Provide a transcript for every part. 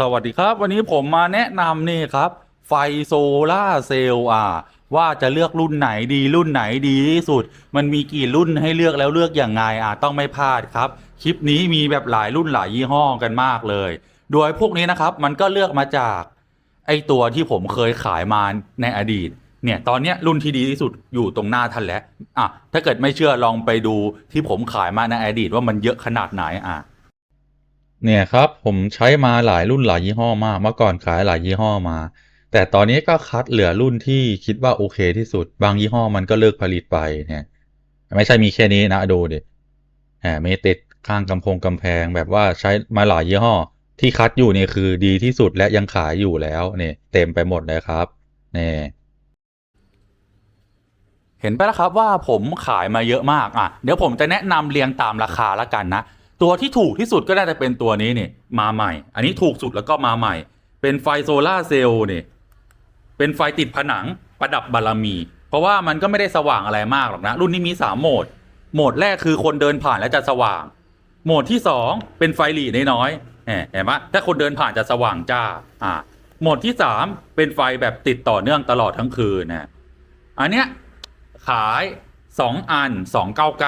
สวัสดีครับ วันนี้ผมมาแนะนำนี่ครับ ไฟโซล่าเซลล์อ่า ว่าจะเลือกรุ่นไหนดีรุ่นไหนดีที่สุด มันมีกี่รุ่นให้เลือกแล้วเลือกอย่างไงอ่าต้องไม่พลาดครับ คลิปนี้มีแบบหลายรุ่นหลายยี่ห้อกันมากเลย โดยพวกนี้นะครับมันก็เลือกมาจากไอตัวที่ผมเคยขายมาในอดีตเนี่ยตอนนี้รุ่นที่ดีที่สุดอยู่ตรงหน้าท่านแล้วอะถ้าเกิดไม่เชื่อลองไปดูที่ผมขายมาในอดีตว่ามันเยอะขนาดไหนอะ เนี่ยครับผมใช้มาหลายรุ่นหลายยี่ห้อมาก เมื่อก่อนขายหลายยี่ห้อมา แต่ตอนนี้ก็คัดเหลือรุ่นที่คิดว่าโอเคที่สุด บางยี่ห้อมันก็เลิกผลิตไปเนี่ย ไม่ใช่มีแค่นี้นะดูดิแหมมีติดข้างกำพงกำแพงแบบว่าใช้มาหลายยี่ห้อ ที่คัดอยู่นี่คือดีที่สุดและยังขายอยู่แล้วเนี่ยเต็มไปหมดเลยครับเนี่ยเห็นไปแล้วครับว่าผมขายมาเยอะมากอะเดี๋ยวผมจะแนะนำเรียงตามราคาละกันนะ ตัวที่ถูกที่สุดก็น่าจะเป็นตัวนี้นี่มาใหม่ อันนี้ถูกสุดแล้วก็มาใหม่ เป็นไฟโซล่าเซลล์นี่เป็นไฟติดผนังประดับบารมี เพราะว่ามันก็ไม่ได้สว่างอะไรมากหรอกนะ รุ่นนี้มี 3 โหมด โหมดแรกคือคนเดินผ่านแล้วจะสว่าง โหมดที่ 2 เป็นไฟหลีน้อยๆเห็นเห็นไหมถ้าคนเดินผ่านจะสว่างจ้าอ่าโหมดที่ 3 เป็นไฟแบบติดต่อเนื่องตลอดทั้งคืนนะอันเนี้ยขาย 2 อัน 299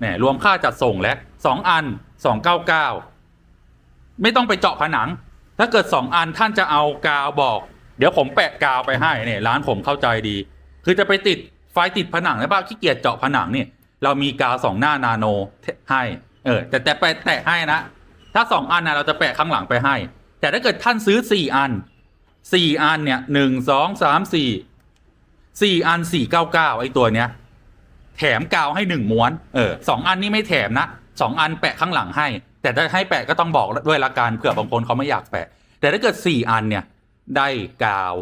เนี่ยรวมค่าจัดส่งแล้ว2อัน 299ไม่ต้องไปเจาะผนัง ถ้าเกิด2อันท่านจะเอากาวบอก เดี๋ยวผมแปะกาวไปให้เนี่ยร้านผมเข้าใจดี คือจะไปติดไฟติดผนังแล้ป่ะขี้เกียจเจาะผนังเนี่ยเรามีกาวสองหน้านาโนให้เออแต่แต่แปะแตะให้นะ ถ้าสองอันนะเราจะแปะข้างหลังไปให้ แต่ถ้าเกิดท่านซื้อสี่อันสี่อันเนี่ยหนึ่งสองสามสี่สี่อันสี่เก้าเก้าไอ้ตัวเนี้ยแถมกาวให้หนึ่งม้วน เออสองอันนี้ไม่แถมนะ สองอันแปะข้างหลังให้ แต่ถ้าให้แปะก็ต้องบอกด้วยละกันเผื่อบางคนเขาไม่อยากแปะ แต่ถ้าเกิดสี่อันเนี่ยได้กาว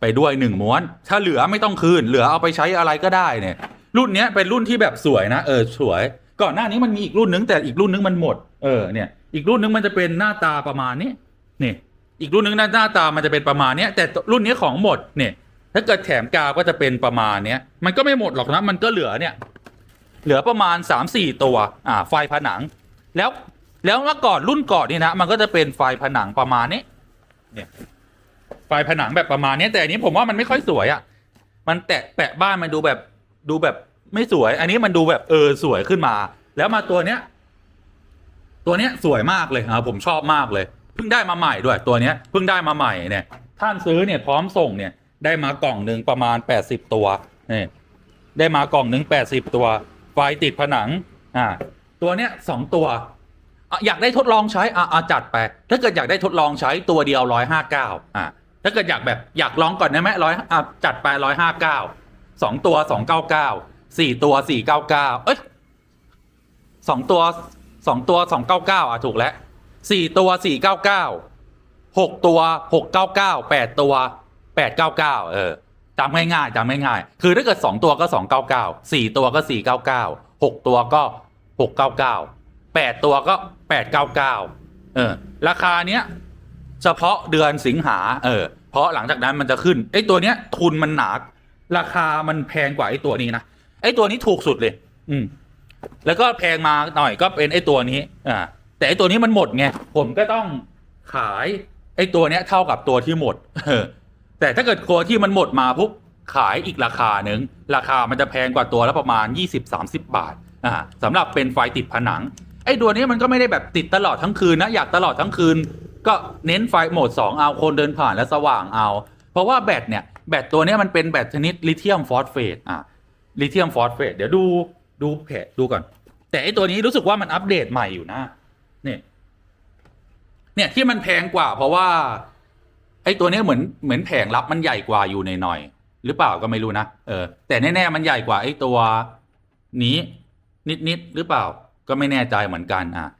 ไปด้วยหนึ่งม้วน ถ้าเหลือไม่ต้องคืน เหลือเอาไปใช้อะไรก็ได้เนี่ย รุ่นเนี้ยเป็นรุ่นที่แบบสวยนะ เออสวย ก่อนหน้านี้มันมีอีกรุ่นนึงแต่อีกรุ่นนึงมันหมดเออเนี่ยอีกรุ่นนึงมันจะเป็นหน้าตาประมาณนี้นี่อีกรุ่นนึงหน้าหน้าตามันจะเป็นประมาณนี้แต่รุ่นนี้ของหมดเนี่ยถ้าเกิดแถมกาวก็จะเป็นประมาณเนี้ยมันก็ไม่หมดหรอกนะมันก็เหลือเนี่ย เหลือประมาณสามสี่ตัวอ่าไฟผนัง แล้วแล้วเมื่อก่อนรุ่นก่อนนี่นะมันก็จะเป็นไฟผนังประมาณนี้เนี่ยไฟผนังแบบประมาณนี้แต่อันนี้ผมว่ามันไม่ค่อยสวยอะ่ะมันแตะแปะบ้านมันดูแบบดูแบบไม่สวย อันนี้มันดูแบบเออสวยขึ้นมา แล้วมาตัวเนี้ย ตัวเนี้ยสวยมากเลยอ่าผมชอบมากเลยเพิ่งได้มาใหม่ด้วยตัวเนี้ยเพิ่งได้มาใหม่เนี่ย ท่านซื้อเนี่ยพร้อมส่งเนี่ยได้มากล่องหนึ่งประมาณแปดสิบตัวนี่ได้มากล่องหนึ่งแปดสิบตัว ไฟติดผนังอ่าตัวเนี้ยสองตัวอยากได้ทดลองใช้อะอะจัดไป ถ้าเกิดอยากได้ทดลองใช้ตัวเดียวร้อยห้าเก้าอ่าถ้าเกิดอยากแบบอยากลองก่อนได้ไหมร้อยอะจัดไปร้อยห้าเก้าสองตัวสองเก้าเก้าสี่ตัวสี่เก้าเก้าเอ้ยสองตัวสองตัวสองเก้าเก้าอะถูกแล้วสี่ตัวสี่เก้าเก้าหกตัวหกเก้าเก้าแปดตัวแปดเก้าเก้าเออ จำง่ายๆจำง่ายๆคือถ้าเกิดสองตัวก็สองเก้าเก้าสี่ตัวก็สี่เก้าเก้าหกตัวก็หกเก้าเก้าแปดตัวก็แปดเก้าเก้าเออ ราคาเนี้ยเฉพาะเดือนสิงหา เออ เพราะหลังจากนั้นมันจะขึ้นไอ้ตัวเนี้ยทุนมันหนาราคามันแพงกว่าไอ้ตัวนี้นะไอ้ตัวนี้ถูกสุดเลย อืม แล้วก็แพงมาหน่อยก็เป็นไอ้ตัวนี้อ่าแต่ไอ้ตัวนี้มันหมดไงผมก็ต้องขายไอ้ตัวเนี้ยเท่ากับตัวที่หมดเออ แต่ถ้าเกิดตัวที่มันหมดมาปุ๊บขายอีกราคาหนึ่งราคามันจะแพงกว่าตัวละประมาณ 20-30 บาทอ่าสำหรับเป็นไฟติดผนังไอ้ตัวนี้มันก็ไม่ได้แบบติดตลอดทั้งคืนนะอยากตลอดทั้งคืน ก็เน้นไฟโหมด 2 เอาคนเดินผ่านและสว่างเอา เพราะว่าแบตเนี่ยแบตตัวนี้มันเป็นแบตชนิดลิเธียมฟอสเฟตอะลิเธียมฟอสเฟตเดี๋ยวดูดูเพจดูก่อน แต่ไอ้ตัวนี้รู้สึกว่ามันอัปเดตใหม่อยู่นะเนี่ยเนี่ยที่มันแพงกว่าเพราะว่า อ้ตัวเนี้ยเหมือนเหมือนแผงรับมันใหญ่กว่าอยู่ในหน่อยหรือเปล่าก็ไม่รู้นะเออแต่แน่ๆมันใหญ่กว่าไอ้ตัวนี้นิดๆหรือเปล่าก็ไม่แน่ใจเหมือนกันอะ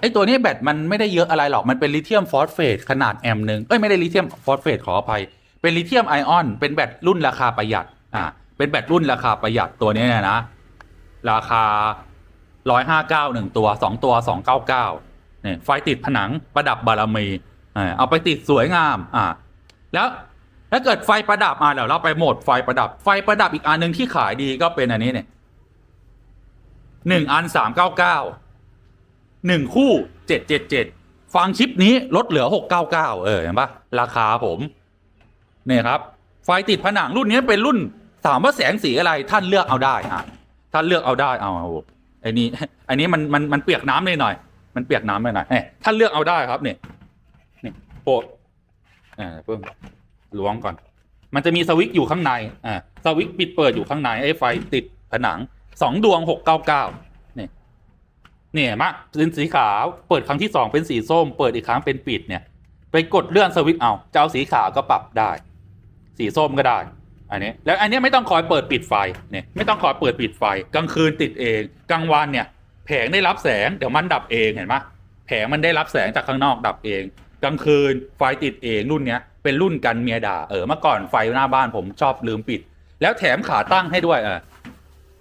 ไอ้ตัวนี้แบตมันไม่ได้เยอะอะไรหรอกมันเป็นลิเธียมฟอสเฟตขนาดแอมป์หนึ่งเอ้ยไม่ได้ลิเธียมฟอสเฟตขออภัยเป็นลิเธียมไอออนเป็นแบตรุ่นราคาประหยัดอ่าเป็นแบตรุ่นราคาประหยัดตัวนี้เนี่ยนะ ราคาร้อยห้าเก้าหนึ่งตัวสองตัวสองเก้าเก้าเนี่ยไฟติดผนังประดับบารมี เอาไปติดสวยงามอ่าแล้วถ้าเกิดไฟประดับอ่าเดี๋ยวเราไปโหมดไฟประดับ ไฟประดับอีกอันหนึ่งที่ขายดีก็เป็นอันนี้เนี่ยหนึ่งอันสามเก้าเก้าหนึ่งคู่เจ็ดเจ็ดเจ็ดฟัง ชิป นี้ลดเหลือหกเก้าเก้าเออเห็นปะราคาผมเนี่ยครับ ไฟติดผนังรุ่นนี้เป็นรุ่นถามว่าแสงสีอะไรท่านเลือกเอาได้อะท่านเลือกเอาได้เอาไอ้นี่ไอ้นี้มันมันมันเปียกน้ำเลยหน่อย มันเปียกน้ำไปหน่อยเอ้ท่านเลือกเอาได้ครับเนี่ย โปะเออเพิ่มล้วงก่อน มันจะมีสวิตช์อยู่ข้างในอ่าสวิตช์ปิดเปิดอยู่ข้างในไอ้ไฟติดผนังสองดวงหกเก้าเก้าเนี่ยเนี่ยมะเป็นสีขาวเปิดครั้งที่สองเป็นสีส้ม เปิดอีกครั้งเป็นปิดเนี่ย ไปกดเลื่อนสวิตช์เอาจะเอาสีขาวก็ปรับได้ สีส้มก็ได้อันนี้แล้วอันนี้ไม่ต้องคอยเปิดปิดไฟเนี่ยไม่ต้องคอยเปิดปิดไฟ กลางคืนติดเองกลางวันเนี่ย แผงได้รับแสงเดี๋ยวมันดับเองเห็นไหมแผงมันได้รับแสงจากข้างนอกดับเอง กลางคืนไฟติดเองรุ่นเนี้ยเป็นรุ่นกันเมียด่าเออเมื่อก่อนไฟหน้าบ้านผมชอบลืมปิด แล้วแถมขาตั้งให้ด้วยเออ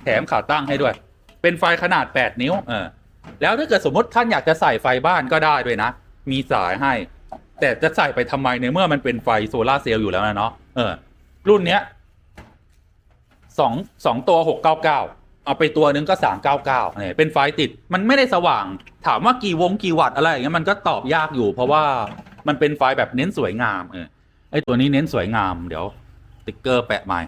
แถมขาตั้งให้ด้วย เป็นไฟขนาด 8 นิ้วเออแล้วถ้าเกิดสมมติท่านอยากจะใส่ไฟบ้านก็ได้ด้วยนะ มีสายให้ แต่จะใส่ไปทำไมในเมื่อมันเป็นไฟโซลาเซลล์อยู่แล้วนะเนาะเออ รุ่นเนี้ยสองสองตัวหกเก้าเก้า เอาไปตัวนึงก็สามเก้าเก้าเนี่ยเป็นไฟติดมันไม่ได้สว่าง ถามว่ากี่วงกี่วัตต์อะไรอย่างเงี้ยมันก็ตอบยากอยู่ เพราะว่ามันเป็นไฟแบบเน้นสวยงามเออไอตัวนี้เน้นสวยงามเดี๋ยวติ๊กเกอร์แปะใหม่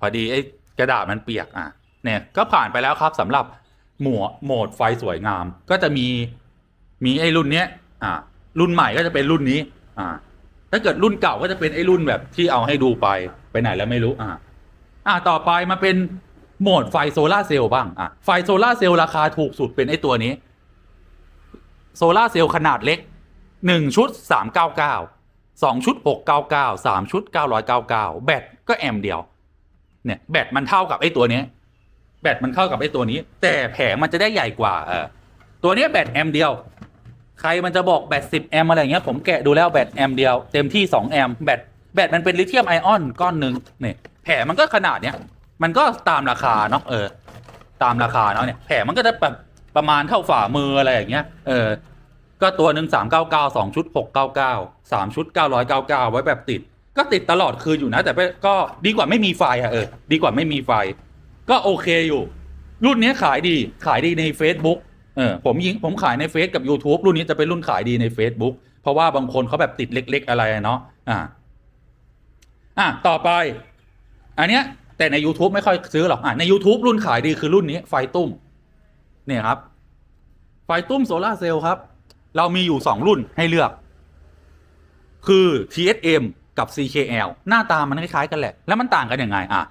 พอดีไอกระดาษมันเปียกอะเนี่ยก็ผ่านไปแล้วครับสำหรับหมวดโหมดไฟสวยงาม ก็จะมีมีไอ้รุ่นเนี้ยอ่ารุ่นใหม่ก็จะเป็นรุ่นนี้ อ่า ถ้าเกิดรุ่นเก่าก็จะเป็นไอ้รุ่นแบบที่เอาให้ดูไปไปไหนแล้วไม่รู้อ่าอ่าต่อไปมาเป็น โหมดไฟโซลาเซลล์บ้างอะไฟโซลาเซลล์ราคาถูกสุดเป็นไอ้ตัวนี้โซลาเซลล์ขนาดเล็กหนึ่งชุดสามเก้าเก้าสองชุดหกเก้าเก้าสามชุดเก้าร้อยเก้าเก้าแบตก็แอมเดียว เนี่ยแบตมันเท่ากับไอ้ตัวนี้ แบตมันเข้ากับไอ้ตัวนี้ แต่แผงมันจะได้ใหญ่กว่าเออตัวนี้แบตแอมเดียว ใครมันจะบอกแบต10แอมอะไรอย่างเงี้ยผมแกะดูแล้วแบตแอมเดียวเต็มที่2แอมแบตแบตมันเป็นลิเธียมไอออนก้อนหนึ่งเนี่ยแผงมันก็ขนาดเนี้ย มันก็ตามราคาเนาะเออ ตามราคาเนาะเนี่ยแผงมันก็จะแบบประมาณเท่าฝ่ามืออะไรอย่างเงี้ย เออ ก็ตัวหนึ่งสามเก้าเก้าสองชุดหกเก้าเก้าสามชุดเก้าร้อยเก้าเก้าไว้แบบติด ก็ติดตลอดคืนอยู่นะ แต่ก็ดีกว่าไม่มีไฟอะเออ ดีกว่าไม่มีไฟ ก็โอเคอยู่ รุ่นนี้ขายดี ขายดีใน Facebook เออผมยิงผมขายในเฟซกับ YouTube รุ่นนี้จะเป็นรุ่นขายดีใน Facebook เพราะว่าบางคนเขาแบบติดเล็ก ๆ อะไรเนาะอ่าอะต่อไป อันเนี้ย แต่ใน YouTube ไม่ค่อยซื้อหรอกอะใน YouTube รุ่นขายดีคือรุ่นนี้ไฟตุ้ม เนี่ยครับ ไฟตุ้มโซลาเซลล์ครับ เรามีอยู่สองรุ่นให้เลือก คือ TSM กับ CKL หน้าตามันคล้ายๆกันแหละ แล้วมันต่างกันยังไงอะ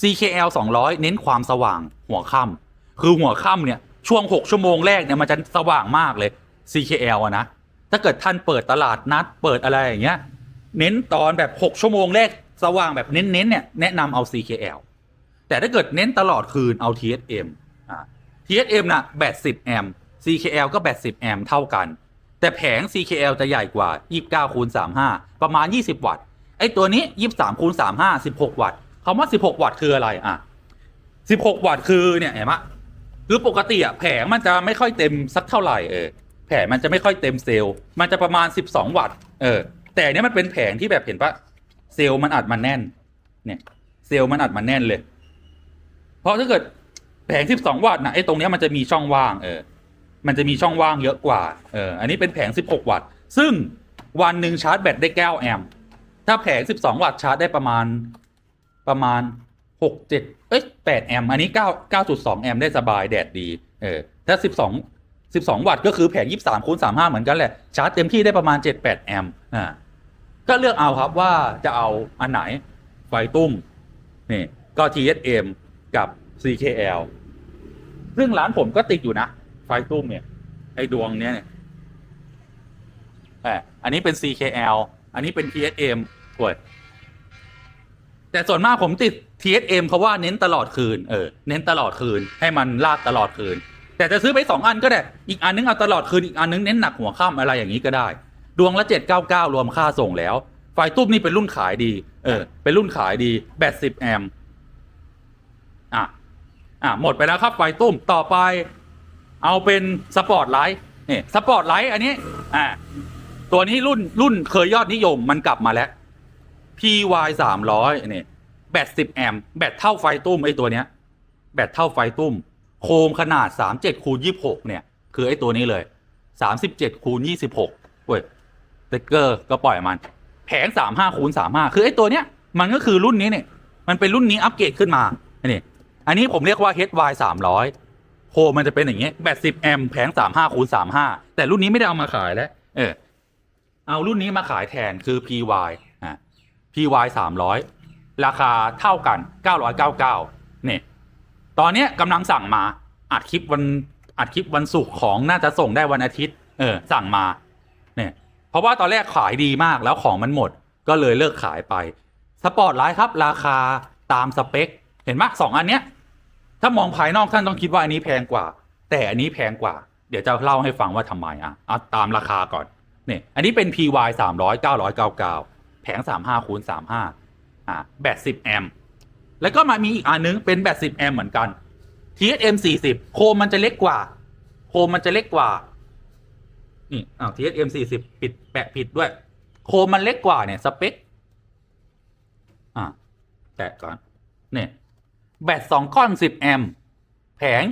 CKL 200 เน้นความสว่างหัวค่ำคือหัวค่ำเนี่ยช่วง 6 ชั่วโมงแรกเนี่ยมันจะสว่างมากเลย CKL อะนะ ถ้าเกิดท่านเปิดตลาดนัด เปิดอะไรอย่างเงี้ย เน้นตอนแบบ 6 ชั่วโมงแรก สว่างแบบเน้นๆเนี่ยแนะนำเอา CKL แต่ถ้าเกิดเน้นตลอดคืนเอา TSM อ่า TSM น่ะแบต10แอมป์ CKL ก็แบต10แอมป์เท่ากัน แต่แผง CKL จะใหญ่กว่า 29คูณ35 ประมาณ 20 วัตต์ไอ้ตัวนี้ 23คูณ35 16 วัตต์คำว่า 16 วัตต์คืออะไรอะ16 วัตต์คือเนี่ยเห็นไหมคือปกติอะแผงมันจะไม่ค่อยเต็มสักเท่าไหร่เออแผงมันจะไม่ค่อยเต็มเซลล์มันจะประมาณ 12 วัตต์เออแต่เนี้ยมันเป็นแผงที่แบบเห็นปะ เซลล์มันอัดมันแน่น เนี่ย เซลล์มันอัดมันแน่นเลย เพราะถ้าเกิดแผง12วัตต์นะไอ้ตรงเนี้ยมันจะมีช่องว่างเออ มันจะมีช่องว่างเยอะกว่าเอออันนี้เป็นแผง16วัตต์ ซึ่งวันหนึ่งชาร์จแบตได้9แอมป์ ถ้าแผง12วัตต์ชาร์จได้ประมาณประมาณ6 7เจ็ดเอ้ย8แอมป์ อันนี้9 9.2แอมป์ได้สบายแดดดี เออ ถ้า12 12วัตต์ก็คือแผง23คูณ35เหมือนกันแหละ ชาร์จเต็มที่ได้ประมาณ7-8แอมป์ อ่า ก็เลือกเอาครับว่าจะเอาอันไหนไฟตุ้มนี่ก็ TSM กับ CKL ซึ่งร้านผมก็ติดอยู่นะ ไฟตุ้มเนี่ย ไอ้ดวงเนี้ยเนี่ยแอันนี้เป็น CKL อันนี้เป็น TSM ป่วยแต่ส่วนมากผมติด TSM เพราะว่าเน้นตลอดคืน เออ เน้นตลอดคืน ให้มันลากตลอดคืน แต่จะซื้อไปสองอันก็ได้ อีกอันนึงเอาตลอดคืน อีกอันนึงเน้นหนักหัวค่ำอะไรอย่างนี้ก็ได้ ดวงละ 799 รวมค่าส่งแล้ว ไฟตุ้มนี่เป็นรุ่นขายดี เออ เป็นรุ่นขายดีแบต10แอมป์อะ อะ หมดไปแล้วครับไฟตุ้ม ต่อไป เอาเป็นสปอร์ตไลท์นี่สปอร์ตไลท์อันนี้ อ่าตัวนี้รุ่นรุ่นเคยยอดนิยมมันกลับมาแล้ว PY สามร้อยนี่แบตสิบแอมป์แบตเท่าไฟตุ้มไอ้ตัวเนี้ย แบตเท่าไฟตุ้ม โคมขนาดสามเจ็ดคูณยี่หกเนี่ย คือไอ้ตัวนี้เลยสามสิบเจ็ดคูณยี่สิบหกเว้ยส ติ๊กเกอร์ก็ปล่อยมัน แผงสามห้าคูณสามห้าคือไอ้ตัวเนี้ยมันก็คือรุ่นนี้เนี่ยมันเป็นรุ่นนี้อัปเกรดขึ้นมาอันนี้อันนี้ผมเรียกว่า HY สามร้อยโคมันจะเป็นอย่างเงี้ยแบตสิบแอมแผงสามห้าคูณสามห้าแต่รุ่นนี้ไม่ได้เอามาขายแล้ว เออ เอารุ่นนี้มาขายแทนคือ PY อะ PY สามร้อยราคาเท่ากันเก้าร้อยเก้าเก้าเนี่ยตอนเนี้ยกำลังสั่งมาอัดคลิปวันอัดคลิปวันศุกร์ของน่าจะส่งได้วันอาทิตย์ เออ สั่งมา เพราะว่าตอนแรกขายดีมากแล้วของมันหมดก็เลยเลิกขายไปสปอร์ตไลท์ครับราคาตามสเปค เห็นไหมสองอันเนี้ยถ้ามองภายนอกท่านต้องคิดว่าอันนี้แพงกว่า แต่อันนี้แพงกว่า เดี๋ยวจะเล่าให้ฟังว่าทำไมอะเอาตามราคาก่อนเนี่ยอันนี้เป็น PY สามร้อยเก้าร้อยเก้าเก้าแผงสามห้าคูณสามห้าอ่าแบตสิบแอมป์แล้วก็มามีอีกอันนึงเป็นแบตสิบแอมป์เหมือนกัน TSM สี่สิบโคมมันจะเล็กกว่า โคมมันจะเล็กกว่า นี่อ้าว TSM สี่สิบปิดแปะผิดด้วย โคมมันเล็กกว่าเนี่ย สเปค อ่าแตะก่อนเนี่ยแบตสองก้อนสิบแอมป์แผง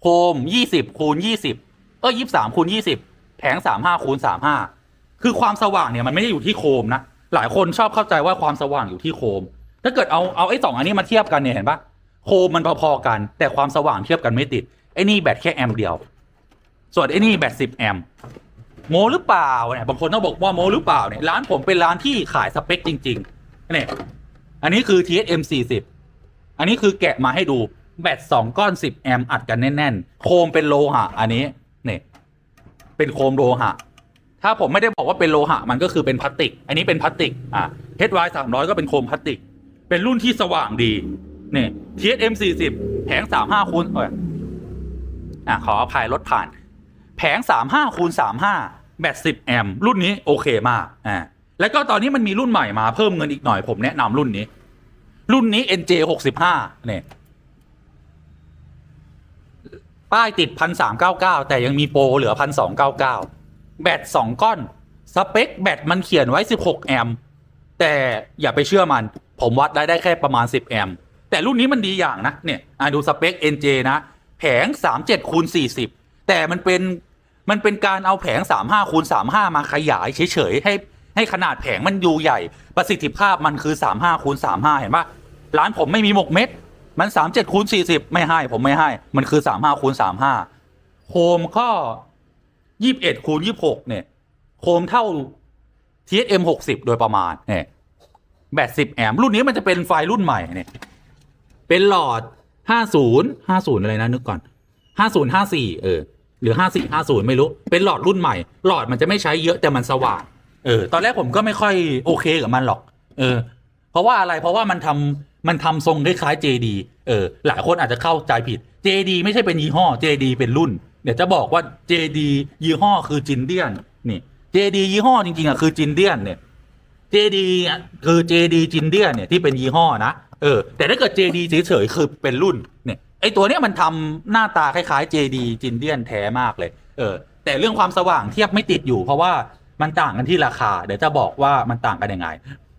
โคมยี่สิบคูณยี่สิบเออยี่สามคูณยี่สิบแผงสามห้าคูณสามห้าคือความสว่างเนี่ยมันไม่ได้อยู่ที่โคมนะ หลายคนชอบเข้าใจว่าความสว่างอยู่ที่โคม ถ้าเกิดเอาเอาไอ้สองอันนี้มาเทียบกันเนี่ยเห็นปะโคมมันพอๆกัน แต่ความสว่างเทียบกันไม่ติดไอ้นี่แบตแค่แอมป์เดียว ส่วนไอ้นี่แบตสิบแอมป์โมหรือเปล่าเนี่ยบางคนต้องบอกว่าโมหรือเปล่าเนี่ยร้านผมเป็นร้านที่ขายสเปคจริงๆเนี่ยอันนี้คือ TSM 40อันนี้คือแกะมาให้ดูแบตสองก้อนสิบแอมป์อัดกันแน่นๆ โคมเป็นโลหะ อันนี้เนี่ยเป็นโคมโลหะ ถ้าผมไม่ได้บอกว่าเป็นโลหะมันก็คือเป็นพลาสติก อันนี้เป็นพลาสติกอ่า HY สามร้อยก็เป็นโคมพลาสติก เป็นรุ่นที่สว่างดีเนี่ย TSM สี่สิบแผงสามห้าคูณเอออะขออภัยรถผ่าน แผงสามห้าคูณสามห้าแบตสิบแอมป์รุ่นนี้โอเคมากอ่าแล้วก็ตอนนี้มันมีรุ่นใหม่มาเพิ่มเงินอีกหน่อยผมแนะนำรุ่นนี้ รุ่นนี้ NJ หกสิบห้าเนี่ยป้ายติดพันสามเก้าเก้าแต่ยังมีโปรเหลือพันสองเก้าเก้าแบตสองก้อน สเปคแบตมันเขียนไว้สิบหกแอมป์แต่อย่าไปเชื่อมัน ผมวัดได้ได้แค่ประมาณสิบแอมป์แต่รุ่นนี้มันดีอย่างนะ เนี่ยอะดูสเปค NJ นะ แผงสามเจ็ดคูณสี่สิบแต่มันเป็น มันเป็นการเอาแผงสามหคูณสามาขยายเฉยๆให้ให้ขนาดแผงมันอยู่ใหญ่ ประสิทธิภาพมันคือสามหคูณสามเห็นปะร้านผมไม่มีหมกเม็ด มันสามคูณสีไม่ให้ ผมไม่ให้ มันคือสามหคูณสามห้าโคมก็ยี่สิบเอ็ดคูณยี่สิบหกเนี่ย โคมเท่า TSM หกสิบโดยประมาณ เนี่ยแบตสิบแอมป์รุ่นนี้มันจะเป็นไฟรุ่นใหม่เนี่ย เป็นหลอดห้าศูนย์ห้าศูนย์อะไรนะนึกก่อนห้าศูนย์ห้าสี่เออ หรือห้าสี่ห้าศูนย์ไม่รู้ เป็นหลอดรุ่นใหม่ หลอดมันจะไม่ใช้เยอะแต่มันสว่างเออ ตอนแรกผมก็ไม่ค่อยโอเคกับมันหรอก เออ เพราะว่าอะไรเพราะว่ามันทำมันทำทรงคล้ายๆ JD เออ หลายคนอาจจะเข้าใจผิด JD ไม่ใช่เป็นยี่ห้อ JD เป็นรุ่น เดี๋ยวจะบอกว่า JD ยี่ห้อคือจินเดียนนี่ JD ยี่ห้อจริงๆอะคือจินเดียนเนี่ย JD คือ JD จินเดียนเนี่ยที่เป็นยี่ห้อนะเออแต่ถ้าเกิด JD เฉยๆคือเป็นรุ่นเนี่ย ไอตัวเนี้ยมันทำหน้าตาคล้ายๆ JD จินเดียนแท้มากเลย เออ แต่เรื่องความสว่างเทียบไม่ติดอยู่ เพราะว่ามันต่างกันที่ราคา เดี๋ยวจะบอกว่ามันต่างกันยังไง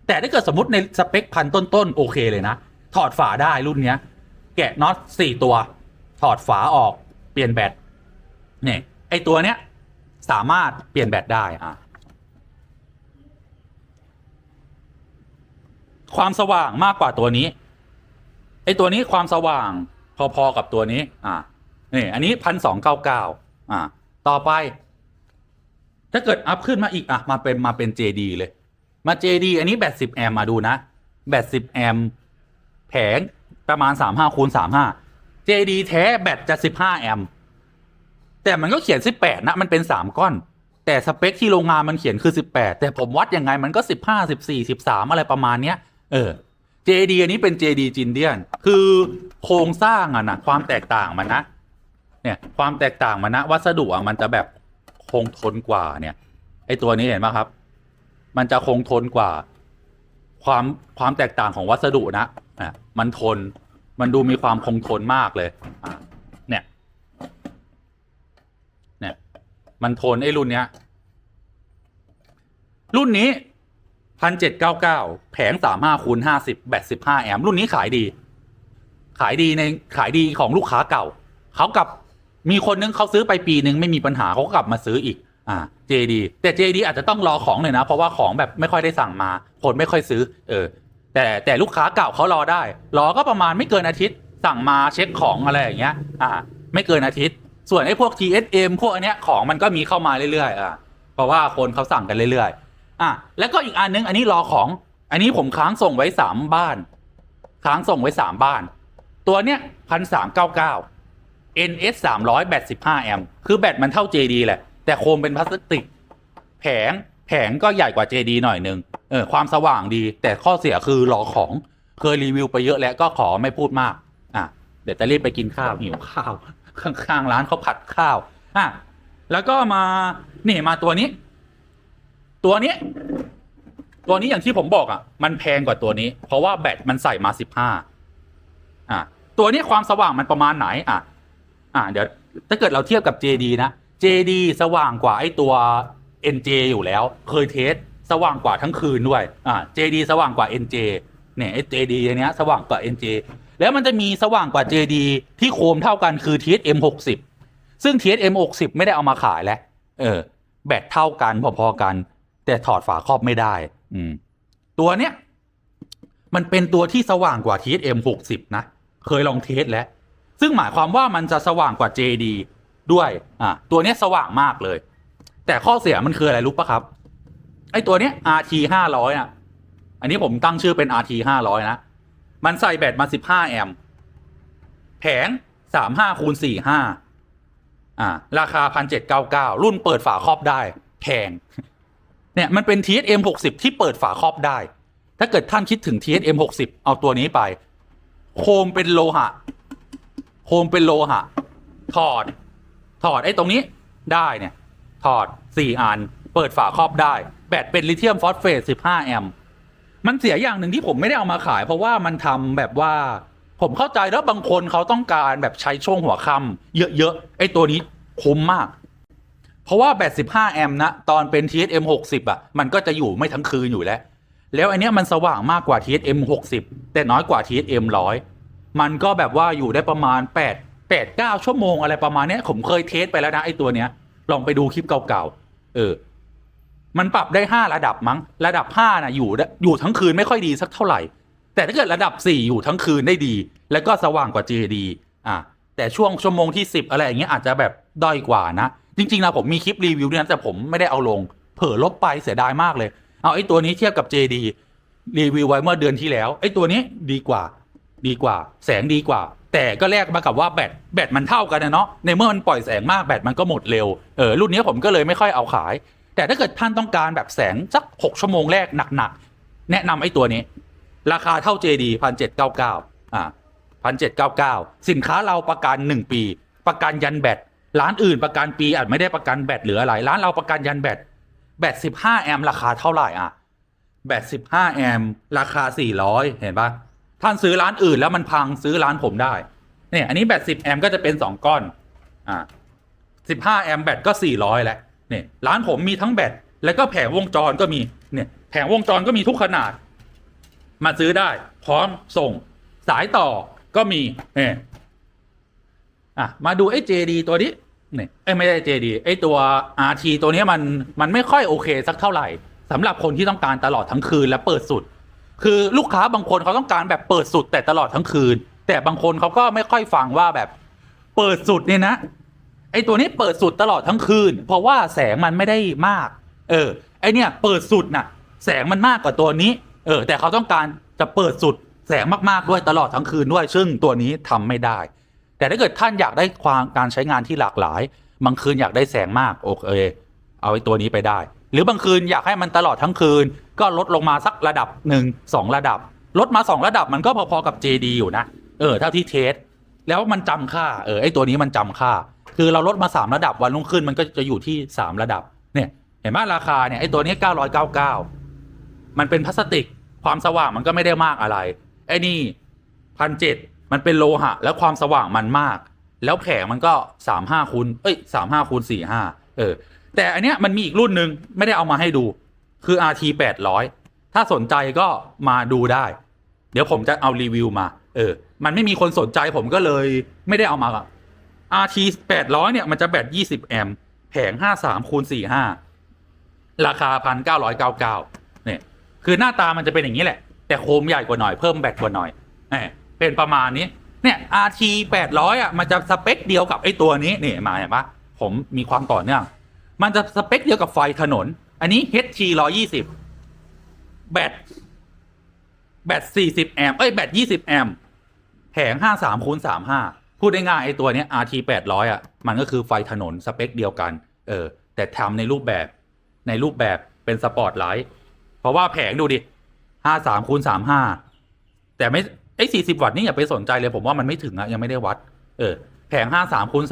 แต่ถ้าเกิดสมมติในสเปคพันต้นๆโอเคเลยนะ ถอดฝาได้รุ่นเนี้ย แกะน็อตสี่ตัว ถอดฝาออกเปลี่ยนแบตเนี่ยไอตัวเนี้ยสามารถเปลี่ยนแบตได้อะความสว่างมากกว่าตัวนี้ ไอตัวนี้ความสว่าง พอๆกับตัวนี้ อ่านี่อันนี้พันสองเก้าเก้าอ่า ต่อไป ถ้าเกิดอัพขึ้นมาอีกอะมาเป็นมาเป็น JD เลย มา JD อันนี้แบต10แอมมาดูนะแบต10แอมแผงประมาณ35คูณ35 JD แท้แบตจะ15แอมแต่มันก็เขียน18นะ มันเป็น3ก้อน แต่สเปคที่โรงงานมันเขียนคือ18แปดแต่ผมวัดยังไงมันก็15 14 13อะไรประมาณเนี้ย เออ JD อันนี้เป็น JD จินเดียน คือโครงสร้างอะนะความแตกต่างมันนะ เนี่ยความแตกต่างมันนะวัสดุอะมันจะแบบคงทนกว่าเนี่ยไอตัวนี้เห็นไหมครับ มันจะคงทนกว่า ความความแตกต่างของวัสดุนะอะมันทนมันดูมีความคงทนมากเลยอะเนี่ยเนี่ยมันทนไอรุ่นเนี้ยรุ่นนี้ พันเจ็ดเก้าเก้าแผงสามห้าคูณห้าสิบแบตสิบห้าแอมป์รุ่นนี้ขายดี ขายดีในขายดีของลูกค้าเก่า เขากลับมีคนนึงเขาซื้อไปปีนึงไม่มีปัญหาเขาก็กลับมาซื้ออีก อ่า JD แต่ JD อาจจะต้องรอของหน่อยนะ เพราะว่าของแบบไม่ค่อยได้สั่งมา คนไม่ค่อยซื้อ เออ แต่แต่ลูกค้าเก่าเขารอได้ รอก็ประมาณไม่เกินอาทิตย์ สั่งมาเช็คของอะไรอย่างเงี้ย อ่า ไม่เกินอาทิตย์ ส่วนไอ้พวก TSM พวกอันเนี้ยของมันก็มีเข้ามาเรื่อยๆ อ่าเพราะว่าคนเขาสั่งกันเรื่อยๆ อะแล้วก็อีกอันนึงอันนี้รอของ อันนี้ผมค้างส่งไว้สามบ้าน ค้างส่งไว้สามบ้าน ตัวเนี้ยพันสามเก้าเก้า NS สามร้อยแบตสิบห้าแอมป์คือแบตมันเท่า JD แหละ แต่โคมเป็นพลาสติก แผงแผงก็ใหญ่กว่า JD หน่อยนึงเออความสว่างดี แต่ข้อเสียคือรอของเคยรีวิวไปเยอะแล้วก็ขอไม่พูดมากอะเดี๋ยวจะรีบไปกินข้าวหิวข้าวข้างๆร้านเขาผัดข้าวอะแล้วก็มานี่มาตัวนี้ ตัวนี้ ตัวนี้อย่างที่ผมบอกอะ มันแพงกว่าตัวนี้ เพราะว่าแบตมันใส่มาสิบห้าอะตัวนี้ความสว่างมันประมาณไหนอะอะเดี๋ยวถ้าเกิดเราเทียบกับ JD นะ JD สว่างกว่าไอ้ตัว NJ อยู่แล้ว เคยเทสสว่างกว่าทั้งคืนด้วยอะ JD สว่างกว่า NJ เนี่ยไอ้ JD อันเนี้ยสว่างกว่า NJ แล้วมันจะมีสว่างกว่า JD ที่โคมเท่ากันคือ TSM 60ซึ่ง TSM 60ไม่ได้เอามาขายแล้ว เออ แบตเท่ากันพอๆกัน แต่ถอดฝาครอบไม่ได้ อืม ตัวเนี้ยมันเป็นตัวที่สว่างกว่า TSM 60 นะ เคยลองเทสแล้ว ซึ่งหมายความว่ามันจะสว่างกว่า JD ด้วย อะตัวเนี้ยสว่างมากเลย แต่ข้อเสียมันคืออะไรรู้ปะครับ ไอตัวเนี้ย RT 500อะ อันนี้ผมตั้งชื่อเป็น RT 500นะ มันใส่แบตมา 15 แอมป์ แผง 35คูณ45 อ่า ราคา 1799 รุ่นเปิดฝาครอบได้ แพง เนี่ยมันเป็น TSM 60 ที่เปิดฝาครอบได้ ถ้าเกิดท่านคิดถึง TSM 60 เอาตัวนี้ไป โคมเป็นโลหะ โคมเป็นโลหะ ถอด ถอดไอ้ตรงนี้ได้เนี่ย ถอด 4 อัน เปิดฝาครอบได้ แบตเป็นลิเธียมฟอสเฟต 15 แอมป์มันเสียอย่างหนึ่งที่ผมไม่ได้เอามาขาย เพราะว่ามันทำแบบว่า ผมเข้าใจแล้วบางคนเขาต้องการแบบใช้ช่วงหัวค่ำเยอะๆไอ้ตัวนี้คุ้มมาก เพราะว่าแบต15แอมป์นะ ตอนเป็น TSM 60อะ มันก็จะอยู่ไม่ทั้งคืนอยู่แล้ว แล้วอันเนี้ยมันสว่างมากกว่า TSM 60 แต่น้อยกว่า TSM 100 มันก็แบบว่าอยู่ได้ประมาณ 8 8 9 ชั่วโมงอะไรประมาณเนี้ย ผมเคยเทสไปแล้วนะไอ้ตัวเนี้ย ลองไปดูคลิปเก่าๆ เออ มันปรับได้ 5 ระดับมั้ง ระดับ5นะอยู่ได้อยู่ทั้งคืนไม่ค่อยดีสักเท่าไหร่ แต่ถ้าเกิดระดับ 4 อยู่ทั้งคืนได้ดี แล้วก็สว่างกว่า JD อะ แต่ช่วงชั่วโมงที่ 10 อะไรอย่างเงี้ยอาจจะแบบด้อยกว่านะ จริงๆนะผมมีคลิปรีวิวด้วยนะแต่ผมไม่ได้เอาลง เผลอลบไปเสียดายมากเลย เอาไอ้ตัวนี้เทียบกับ JD รีวิวไว้เมื่อเดือนที่แล้วไอ้ตัวนี้ดีกว่า ดีกว่า แสงดีกว่า แต่ก็แลกมากับว่าแบตแบตมันเท่ากันนะเนาะในเมื่อมันปล่อยแสงมากแบตมันก็หมดเร็วเออรุ่นนี้ผมก็เลยไม่ค่อยเอาขาย แต่ถ้าเกิดท่านต้องการแบบแสงสัก 6 ชั่วโมงแรกหนักๆแนะนำไอ้ตัวนี้ ราคาเท่า JD พันเจ็ดเก้าเก้าอ่าพันเจ็ดเก้าเก้าสินค้าเราประกันหนึ่งปี ประกันยันแบต ร้านอื่นประกันปีอาจไม่ได้ประกันแบตหรืออะไร ร้านเราประกันยันแบตแบตสิบห้าแอมราคาเท่าไหร่อะแบตสิบห้าแอมราคาสี่ร้อยเห็นปะท่านซื้อร้านอื่นแล้วมันพังซื้อร้านผมได้เนี่ยอันนี้แบตสิบแอมก็จะเป็นสองก้อนอ่าสิบห้าแอมแบตก็สี่ร้อยแล้วเนี่ยร้านผมมีทั้งแบตแล้วก็แผงวงจรก็มีเนี่ยแผงวงจรก็มีทุกขนาด มาซื้อได้ พร้อมส่งสายต่อก็มีเนี่ย อะมาดูไอ้ JD ตัวนี้เนี่ยไอ้ไม่ได้ JD ไอ้ตัว RT ตัวนี้มันมันไม่ค่อยโอเคสักเท่าไหร่สำหรับคนที่ต้องการตลอดทั้งคืนและเปิดสุด คือลูกค้าบางคนเขาต้องการแบบเปิดสุดแต่ตลอดทั้งคืน แต่บางคนเขาก็ไม่ค่อยฟังว่าแบบเปิดสุดเนี่ยนะไอ้ตัวนี้เปิดสุดตลอดทั้งคืน เพราะว่าแสงมันไม่ได้มาก เออ ไอเนี่ยเปิดสุดน่ะ แสงมันมากกว่าตัวนี้ เออ แต่เขาต้องการจะเปิดสุดแสงมากๆด้วยตลอดทั้งคืนด้วย ซึ่งตัวนี้ทำไม่ได้ แต่ถ้าเกิดท่านอยากได้ความการใช้งานที่หลากหลาย บางคืนอยากได้แสงมากโอเคเอาไอ้ตัวนี้ไปได้ หรือบางคืนอยากให้มันตลอดทั้งคืน ก็ลดลงมาสักระดับหนึ่งสองระดับ ลดมาสองระดับมันก็พอๆกับ JD อยู่นะ เออเท่าที่เทส แล้วมันจำค่าเออไอตัวนี้มันจำค่า คือเราลดมาสามระดับวันรุ่งขึ้นมันก็จะอยู่ที่สามระดับ เนี่ย เห็นไหมราคาเนี่ยไอตัวนี้เก้าร้อยเก้าเก้ามันเป็นพลาสติกความสว่างมันก็ไม่ได้มากอะไรไอ้นี่พันเจ็ด มันเป็นโลหะ แล้วความสว่างมันมาก แล้วแผงมันก็สามห้าคูณเอ้ยสามห้าคูณสี่ห้าเออ แต่อันเนี้ยมันมีอีกรุ่นหนึ่งไม่ได้เอามาให้ดู คือ RT 800 ถ้าสนใจก็มาดูได้ เดี๋ยวผมจะเอารีวิวมา เออ มันไม่มีคนสนใจผมก็เลยไม่ได้เอามา RT 800เนี่ยมันจะแบต20 แอมป์แผงห้าสามคูณสี่ห้าราคาพันเก้าร้อยเก้าเก้าเนี่ย คือหน้าตามันจะเป็นอย่างนี้แหละ แต่โคมใหญ่กว่าหน่อยเพิ่มแบตกว่าหน่อย เป็นประมาณนี้ เนี่ย RT 800อะมันจะสเปคเดียวกับไอ้ตัวนี้นี่มาเห็นปะผมมีความต่อเนื่อง มันจะสเปคเดียวกับไฟถนน อันนี้ HT 120 แบต แบต 40 แอมป์ เอ้ย แบต 20 แอมป์ แผง 53คูณ35 พูดได้ง่ายๆไอ้ตัวนี้ RT 800อะ มันก็คือไฟถนนสเปคเดียวกัน เออ แต่ทำในรูปแบบ ในรูปแบบเป็นสปอร์ตไลท์ เพราะว่าแผงดูดิ 53คูณ35 แต่ไม่ ไอ้40วัตต์นี่อย่าไปสนใจเลยผมว่ามันไม่ถึงอะยังไม่ได้วัด เออ แผง53คูณ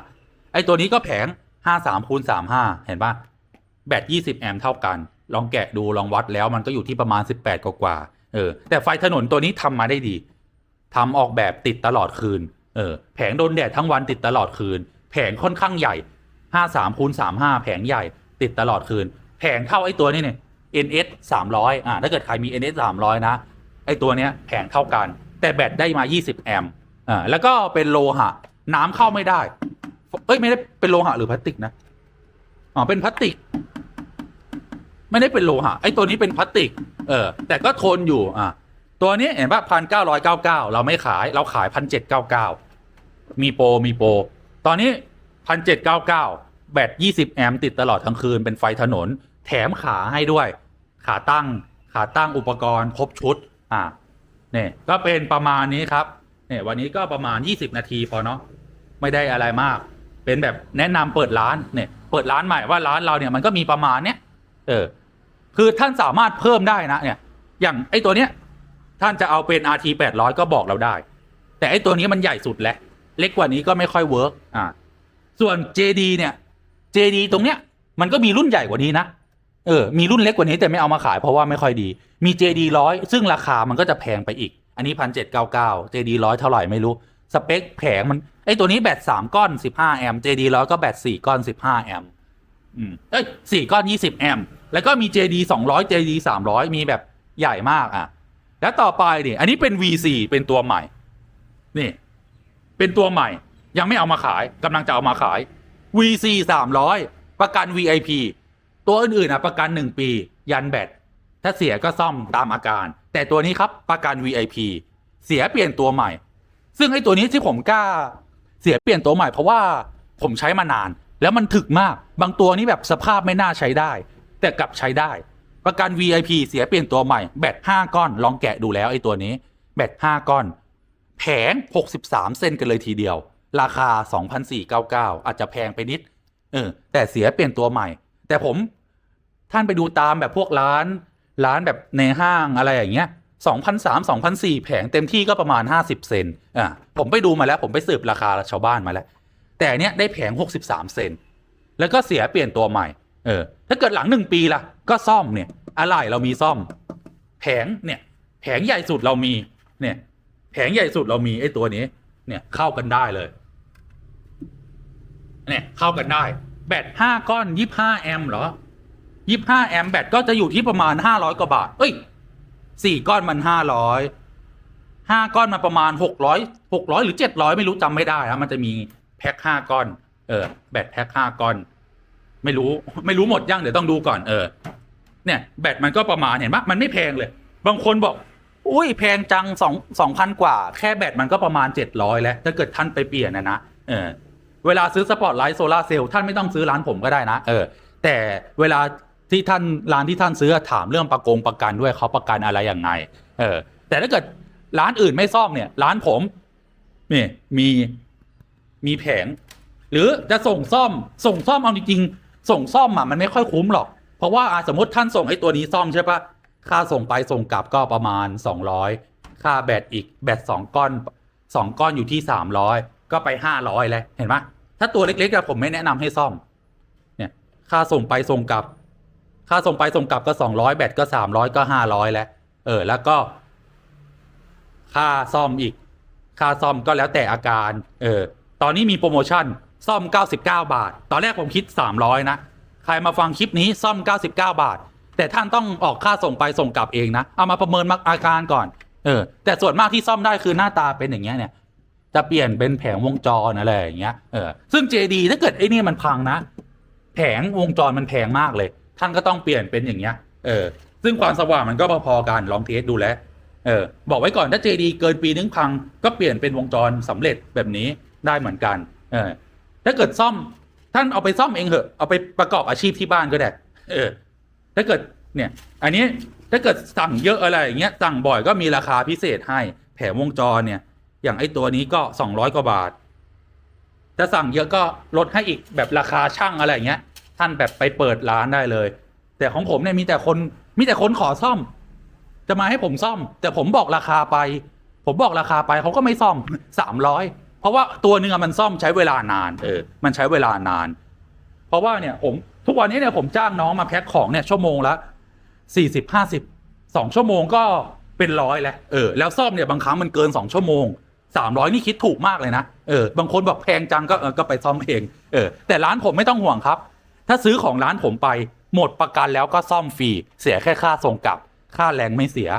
35ไอ้ตัวนี้ก็แผง53คูณ35เห็นปะแบต20แอมป์เท่ากัน ลองแกะดูลองวัดแล้วมันก็อยู่ที่ประมาณ18กว่าเออ แต่ไฟถนนตัวนี้ทำมาได้ดีทำออกแบบติดตลอดคืน เออ แผงโดนแดดทั้งวันติดตลอดคืน แผงค่อนข้างใหญ่53คูณ35แผงใหญ่ติดตลอดคืน แผงเท่าไอ้ตัวนี้เนี่ย NS 300อ่าถ้าเกิดใครมี NS 300นะ ไอ้ตัวเนี้ยแผงเท่ากัน แต่แบตได้มา 20 แอมป์อ่าแล้วก็เป็นโลหะ น้ำเข้าไม่ได้ เอ้ยไม่ได้เป็นโลหะหรือพลาสติกนะอ๋อเป็นพลาสติก ไม่ได้เป็นโลหะไอ้ตัวนี้เป็นพลาสติก เออ แต่ก็ทนอยู่อ่าตัวนี้เห็นป่ะพันเก้าร้อยเก้าเก้าเราไม่ขายเราขายพันเจ็ดเก้าเก้ามีโปรมีโปรตอนนี้พันเจ็ดเก้าเก้าแบตยี่สิบแอมป์ติดตลอดทั้งคืนเป็นไฟถนน แถมขาให้ด้วย ขาตั้งขาตั้งอุปกรณ์ ครบชุด อ่าเนี่ยก็เป็นประมาณนี้ครับเนี่ยวันนี้ก็ประมาณยี่สิบนาทีพอเนาะไม่ได้อะไรมาก เป็นแบบแนะนำเปิดร้านเนี่ยเปิดร้านใหม่ว่าร้านเราเนี่ยมันก็มีประมาณเนี้ยเออคือท่านสามารถเพิ่มได้นะเนี่ยอย่างไอ้ตัวเนี้ยท่านจะเอาเป็น RT 800 ก็บอกเราได้ แต่ไอ้ตัวนี้มันใหญ่สุดแหละเล็กกว่านี้ก็ไม่ค่อยเวิร์กอ่าส่วน JD เนี่ย JD ตรงเนี้ยมันก็มีรุ่นใหญ่กว่านี้นะ เออ มีรุ่นเล็กกว่านี้แต่ไม่เอามาขายเพราะว่าไม่ค่อยดี มี JD ร้อยซึ่งราคามันก็จะแพงไปอีก อันนี้พันเจ็ดเก้าเก้า JD ร้อยเท่าไหร่ไม่รู้ สเปคแผงมันไอตัวนี้แบตสามก้อนสิบห้าแอมป์ JD ร้อยก็แบตสี่ก้อนสิบห้าแอมป์อืม เอ้ยสี่ก้อนยี่สิบแอมป์แล้วก็มี JD สองร้อย JD สามร้อยมีแบบใหญ่มากอะ แล้วต่อไปนี่อันนี้เป็น V4 เป็นตัวใหม่ นี่ เป็นตัวใหม่ ยังไม่เอามาขายกำลังจะเอามาขาย VC 300 ประกัน VIP ตัวอื่นๆอะประกัน 1 ปี ยันแบตถ้าเสียก็ซ่อมตามอาการ แต่ตัวนี้ครับประกัน VIP เสียเปลี่ยนตัวใหม่ ซึ่งไอ้ตัวนี้ที่ผมกล้า เสียเปลี่ยนตัวใหม่เพราะว่าผมใช้มานาน แล้วมันถึกมาก บางตัวนี่แบบสภาพไม่น่าใช้ได้ แต่กลับใช้ได้ ประกัน VIP เสียเปลี่ยนตัวใหม่แบต5ก้อน ลองแกะดูแล้วไอ้ตัวนี้แบต5ก้อน แผง 63 เซนกันเลยทีเดียว ราคา 2,499 อาจจะแพงไปนิด เออ แต่เสียเปลี่ยนตัวใหม่ แต่ผมท่านไปดูตามแบบพวกร้าน ร้านแบบในห้างอะไรอย่างเงี้ย2,003 2,004แผงเต็มที่ก็ประมาณ50เซนอ่าผมไปดูมาแล้วผมไปสืบราคาชาวบ้านมาแล้ว แต่เนี้ยได้แผง63เซนแล้วก็เสียเปลี่ยนตัวใหม่ เออ ถ้าเกิดหลังหนึ่งปีล่ะ ก็ซ่อมเนี่ย อะไรเรามีซ่อม แผงเนี่ย แผงใหญ่สุดเรามี เนี่ย แผงใหญ่สุดเรามีไอ้ตัวนี้ เนี่ยเข้ากันได้เลย เนี่ยเข้ากันได้ แบตห้าก้อนยี่ห้าแอมป์เหรอยี่ห้าแอมป์แบตก็จะอยู่ที่ประมาณห้าร้อยกว่าบาท เอ้ยสี่ก้อนมันห้าร้อยห้าก้อนมันประมาณหกร้อยหกร้อยหรือเจ็ดร้อยไม่รู้จำไม่ได้ครับมันจะมีแพ็คห้าก้อน เออ แบตแพ็คห้าก้อน ไม่รู้ ไม่รู้หมดยังเดี๋ยวต้องดูก่อนเออ เนี่ย แบตมันก็ประมาณเห็นปะมันไม่แพงเลย บางคนบอกอุ้ยแพงจังสองสองพันกว่า แค่แบตมันก็ประมาณเจ็ดร้อยแล้ว ถ้าเกิดท่านไปเปลี่ยนนะนะเออ เวลาซื้อสปอร์ตไลท์โซลาเซลล์ท่านไม่ต้องซื้อร้านผมก็ได้นะเออแต่เวลาที่ท่านร้านที่ท่านซื้อถามเรื่องประกงประกันด้วยเขาประกันอะไรยังไงเออแต่ถ้าเกิดร้านอื่นไม่ซ่อมเนี่ย ร้านผมนี่มีมีแผง หรือจะส่งซ่อมส่งซ่อมเอาจริงๆส่งซ่อมอะมันไม่ค่อยคุ้มหรอก เพราะว่าอะสมมติท่านส่งไอ้ตัวนี้ซ่อมใช่ปะค่าส่งไปส่งกลับก็ประมาณสองร้อยค่าแบตอีกแบตสองก้อนสองก้อนอยู่ที่สามร้อยก็ไปห้าร้อยแล้วเห็นปะ ถ้าตัวเล็กๆอะผมไม่แนะนำให้ซ่อม เนี่ย ค่าส่งไปส่งกลับ ค่าส่งไปส่งกลับก็สองร้อยแบตก็สามร้อยก็ห้าร้อยแล้ว เออ แล้วก็ ค่าซ่อมอีก ค่าซ่อมก็แล้วแต่อาการ เออ ตอนนี้มีโปรโมชั่น ซ่อม 99 บาท ตอนแรกผมคิด 300 นะ ใครมาฟังคลิปนี้ซ่อม 99 บาท แต่ท่านต้องออกค่าส่งไปส่งกลับเองนะ เอามาประเมินอาการก่อน เออ แต่ส่วนมากที่ซ่อมได้คือหน้าตาเป็นอย่างเงี้ยเนี่ย จะเปลี่ยนเป็นแผงวงจรอะไรอย่างเงี้ยเออซึ่ง JD ถ้าเกิดไอ้นี่มันพังนะ แผงวงจรมันแพงมากเลย ท่านก็ต้องเปลี่ยนเป็นอย่างเงี้ยเออซึ่งความสว่างมันก็พอๆกันลองเทสดูแลเออบอกไว้ก่อนถ้าเจดีเกินปีนึงพังก็เปลี่ยนเป็นวงจรสำเร็จแบบนี้ได้เหมือนกันเออถ้าเกิดซ่อมท่านเอาไปซ่อมเองเหอะเอาไปประกอบอาชีพที่บ้านก็ได้เออถ้าเกิดเนี่ยอันนี้ถ้าเกิดสั่งเยอะอะไรอย่างเงี้ยสั่งบ่อยก็มีราคาพิเศษให้แผงวงจรเนี่ย อย่างไอตัวนี้ก็สองร้อยกว่าบาทถ้าสั่งเยอะก็ลดให้อีกแบบราคาช่างอะไรอย่างเงี้ย ท่านแบบไปเปิดร้านได้เลย แต่ของผมเนี่ยมีแต่คนมีแต่คนขอซ่อม จะมาให้ผมซ่อม แต่ผมบอกราคาไป ผมบอกราคาไปเขาก็ไม่ซ่อมสามร้อยเพราะว่าตัวหนึงอะมันซ่อมใช้เวลานานเออมันใช้เวลานาน เพราะว่าเนี่ยผมทุกวันนี้เนี่ยผมจ้างน้องมาแพ็คของเนี่ยชั่วโมงละสี่สิบห้าสิบสองชั่วโมงก็เป็นร้อยแล้วเออแล้วซ่อมเนี่ยบางครั้งมันเกินสองชั่วโมง สามร้อยนี่คิดถูกมากเลยนะเออบางคนบอกแพงจังก็เออก็ไปซ่อมเองเออแต่ร้านผมไม่ต้องห่วงครับ ถ้าซื้อของร้านผมไป หมดประกันแล้วก็ซ่อมฟรีเสียแค่ค่าส่งกลับ ค่าแรงไม่เสีย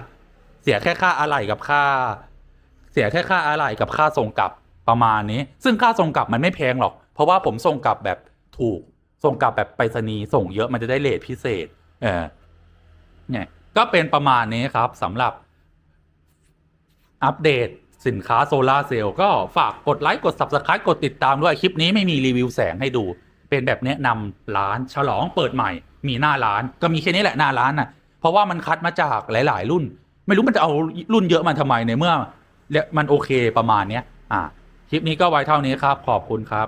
เสียแค่ค่าอะไหล่กับค่า เสียแค่ค่าอะไหล่กับค่าส่งกลับประมาณนี้ ซึ่งค่าส่งกลับมันไม่แพงหรอก เพราะว่าผมส่งกลับแบบถูก ส่งกลับแบบไปรษณีย์ส่งเยอะมันจะได้เลทพิเศษ เออเนี่ยก็เป็นประมาณนี้ครับสำหรับอัปเดต สินค้าโซลาเซลล์ก็ฝากกดไลค์กด Subscribe กดติดตามด้วยคลิปนี้ไม่มีรีวิวแสงให้ดู เป็นแบบแนะนำร้านฉลองเปิดใหม่ มีหน้าร้านก็มีแค่นี้แหละหน้าร้านน่ะเพราะว่ามันคัดมาจากหลาย ๆ รุ่น ไม่รู้มันจะเอารุ่นเยอะมาทำไมในเมื่อมันโอเคประมาณเนี้ยอ่าคลิปนี้ก็ไว้เท่านี้ครับ ขอบคุณครับ